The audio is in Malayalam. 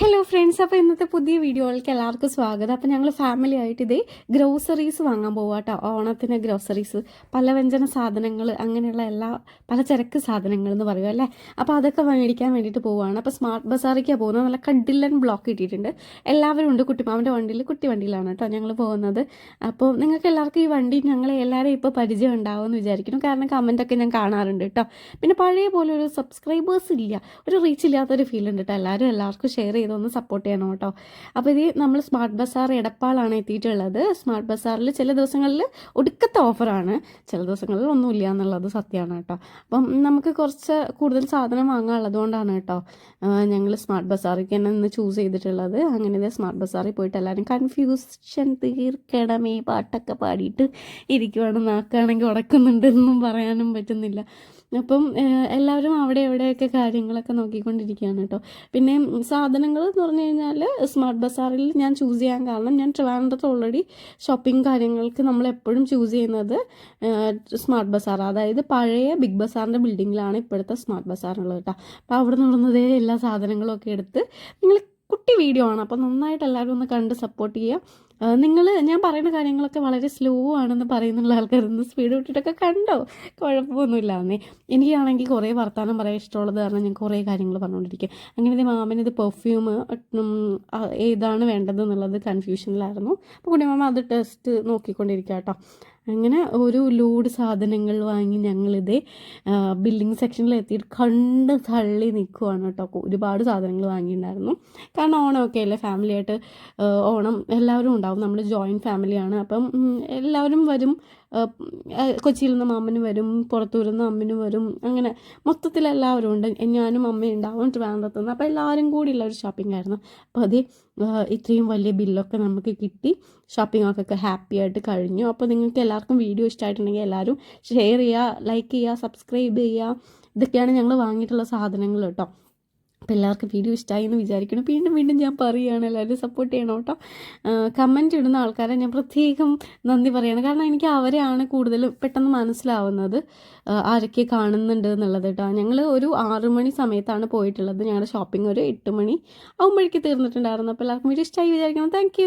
ഹലോ ഫ്രണ്ട്സ് അപ്പോൾ ഇന്നത്തെ പുതിയ വീഡിയോകൾക്ക് എല്ലാവർക്കും സ്വാഗതം. അപ്പോൾ ഞങ്ങൾ ഫാമിലി ആയിട്ട് ഇതേ ഗ്രോസറീസ് വാങ്ങാൻ പോവുക കേട്ടോ ഓണത്തിന് ഗ്രോസറീസ് പലവ്യഞ്ജന സാധനങ്ങൾ അങ്ങനെയുള്ള എല്ലാ പലചരക്ക് സാധനങ്ങൾ എന്ന് പറയുക അല്ലേ? അപ്പോൾ അതൊക്കെ മേടിക്കാൻ വേണ്ടിയിട്ട് പോവുകയാണ് അപ്പോൾ സ്മാർട്ട് ബസാറിലേക്കാണ് പോകുന്നത്. നല്ല കഡില്ലൻ ബ്ലോക്ക് കിട്ടിയിട്ടുണ്ട്. എല്ലാവരും ഉണ്ട്. കുട്ടിമാവിന്റെ വണ്ടിയിൽ കുട്ടി വണ്ടിയിലാണ് കേട്ടോ ഞങ്ങൾ പോകുന്നത്. അപ്പോൾ നിങ്ങൾക്ക് എല്ലാവർക്കും ഈ വണ്ടി ഞങ്ങളെ എല്ലാവരെയും ഇപ്പോൾ പരിചയം ഉണ്ടാവുമെന്ന് വിചാരിക്കുന്നു. കാരണം കമന്റൊക്കെ ഞാൻ കാണാറുണ്ട് കേട്ടോ. പിന്നെ പഴയ പോലെ ഒരു സബ്സ്ക്രൈബേഴ്സ് ഇല്ല. ഒരു റീച്ച് ഇല്ലാത്തൊരു ഫീൽ ഉണ്ട് കേട്ടോ. എല്ലാവരും എല്ലാവർക്കും ഷെയർ ചെയ്തൊന്ന് സപ്പോർട്ട് ചെയ്യണം കേട്ടോ. അപ്പോൾ ഇത് നമ്മൾ സ്മാർട്ട് ബസാർ എടപ്പാളാണ് എത്തിയിട്ടുള്ളത്. സ്മാർട്ട് ബസാറിൽ ചില ദിവസങ്ങളിൽ ഒടുക്കത്തെ ഓഫറാണ് ചില ദിവസങ്ങളിൽ ഒന്നുമില്ല എന്നുള്ളത് സത്യമാണ് കേട്ടോ. അപ്പം നമുക്ക് കുറച്ച് കൂടുതൽ സാധനം വാങ്ങാനുള്ളത് കൊണ്ടാണ് കേട്ടോ ഞങ്ങൾ സ്മാർട്ട് ബസാറിലേക്ക് തന്നെ ഇന്ന് ചൂസ് ചെയ്തിട്ടുള്ളത്. അങ്ങനെ ഇതേ സ്മാർട്ട് ബസാറിൽ പോയിട്ട് എല്ലാവരും കൺഫ്യൂഷൻ തീർക്കണമേ പാട്ടൊക്കെ പാടിയിട്ട് ഇരിക്കുവാണ് നാക്കാണെങ്കിൽ ഉടക്കുന്നുണ്ടെന്നും പറയാനും പറ്റുന്നില്ല. അപ്പം എല്ലാവരും അവിടെ എവിടെയൊക്കെ കാര്യങ്ങളൊക്കെ നോക്കിക്കൊണ്ടിരിക്കുകയാണ് കേട്ടോ. പിന്നെ സാധനങ്ങൾ എന്ന് പറഞ്ഞു കഴിഞ്ഞാൽ സ്മാർട്ട് ബസാറിൽ ഞാൻ ചൂസ് ചെയ്യാൻ കാരണം ഞാൻ ട്രിവാൻഡ്രത്ത് ഓൾറെഡി ഷോപ്പിംഗ് കാര്യങ്ങൾക്ക് നമ്മൾ എപ്പോഴും ചൂസ് ചെയ്യുന്നത് സ്മാർട്ട് ബസാർ അതായത് പഴയ ബിഗ് ബസാറിന്റെ ബിൽഡിങ്ങിലാണ് ഇപ്പോഴത്തെ സ്മാർട്ട് ബസാറുള്ളത് കേട്ടോ. അപ്പോൾ അവിടെ നിന്നുള്ളതേ എല്ലാ സാധനങ്ങളും ഒക്കെ എടുത്ത് നിങ്ങൾ കുട്ടി വീഡിയോ ആണ്. അപ്പോൾ നന്നായിട്ട് എല്ലാവരും ഒന്ന് കണ്ട് സപ്പോർട്ട് ചെയ്യുക. നിങ്ങൾ ഞാൻ പറയുന്ന കാര്യങ്ങളൊക്കെ വളരെ സ്ലോ ആണെന്ന് പറയുന്നുള്ള ആൾക്കാരൊന്ന് സ്പീഡ് വിട്ടിട്ടൊക്കെ കണ്ടോ? കുഴപ്പമൊന്നുമില്ല എന്നേ എനിക്കാണെങ്കിൽ കുറേ വർത്തമാനം പറയാൻ ഇഷ്ടമുള്ളത് കാരണം ഞാൻ കുറേ കാര്യങ്ങൾ പറഞ്ഞുകൊണ്ടിരിക്കും അങ്ങനെ ഇത് മാമന് ഇത് പെർഫ്യൂം ഏതാണ് വേണ്ടതെന്നുള്ളത് കൺഫ്യൂഷനിലായിരുന്നു അപ്പോൾ കുട്ടിമാമ അത് ടെസ്റ്റ് നോക്കിക്കൊണ്ടിരിക്കുക കേട്ടോ അങ്ങനെ ഒരു ലോഡ് സാധനങ്ങൾ വാങ്ങി ഞങ്ങളിത് ബില്ലിംഗ് സെക്ഷനിൽ എത്തിയിട്ട് കണ്ട് തള്ളി നിൽക്കുവാണ് കേട്ടോ. ഒരുപാട് സാധനങ്ങൾ വാങ്ങിയിട്ടുണ്ടായിരുന്നു. കാരണം ഓണമൊക്കെ അല്ലേ ഫാമിലിയായിട്ട് ഓണം എല്ലാവരും ഉണ്ടാവും. നമ്മൾ ജോയിന്റ് ഫാമിലിയാണ് അപ്പം എല്ലാവരും വരും. കൊച്ചിയിൽ നിന്ന് അമ്മനും വരും പുറത്തൂരിൽ നിന്ന് അമ്മനും വരും അങ്ങനെ മൊത്തത്തിൽ എല്ലാവരും ഉണ്ട് ഞാനും അമ്മയും ഉണ്ടാവും ട്രിവാൻഡ്രത്തുനിന്ന്. അപ്പോൾ എല്ലാവരും കൂടിയുള്ള ഒരു ഷോപ്പിംഗ് ആയിരുന്നു. അപ്പോൾ അത് ഇത്രയും വലിയ ബില്ലൊക്കെ നമുക്ക് കിട്ടി. ഷോപ്പിംഗ് ഒക്കെ ഹാപ്പി ആയിട്ട് കഴിഞ്ഞു. അപ്പോൾ നിങ്ങൾക്ക് എല്ലാവർക്കും വീഡിയോ ഇഷ്ടമായിട്ടുണ്ടെങ്കിൽ എല്ലാവരും ഷെയർ ചെയ്യുക ലൈക്ക് ചെയ്യുക സബ്സ്ക്രൈബ് ചെയ്യുക. ഇതൊക്കെയാണ് ഞങ്ങൾ വാങ്ങിയിട്ടുള്ള സാധനങ്ങൾ കേട്ടോ. അപ്പോൾ എല്ലാവർക്കും വീഡിയോ ഇഷ്ടമായി എന്ന് വിചാരിക്കണം വീണ്ടും വീണ്ടും ഞാൻ പറയുകയാണ് എല്ലാവരും സപ്പോർട്ട് ചെയ്യണം കേട്ടോ. കമന്റ് ഇടുന്ന ആൾക്കാരെ ഞാൻ പ്രത്യേകം നന്ദി പറയണം. കാരണം എനിക്ക് അവരെയാണ് കൂടുതൽ പെട്ടെന്ന് മനസ്സിലാവുന്നത് ആരൊക്കെ കാണുന്നുണ്ട് എന്നുള്ളത് കേട്ടോ. ഞങ്ങൾ ഒരു ആറ് മണി സമയത്താണ് പോയിട്ടുള്ളത്. ഞങ്ങളുടെ ഷോപ്പിംഗ് ഒരു എട്ട് മണി ആകുമ്പോഴേക്ക് തീർന്നിട്ടുണ്ടായിരുന്നു. അപ്പോൾ എല്ലാവർക്കും വീഡിയോ ഇഷ്ടമായി വിചാരിക്കണം താങ്ക്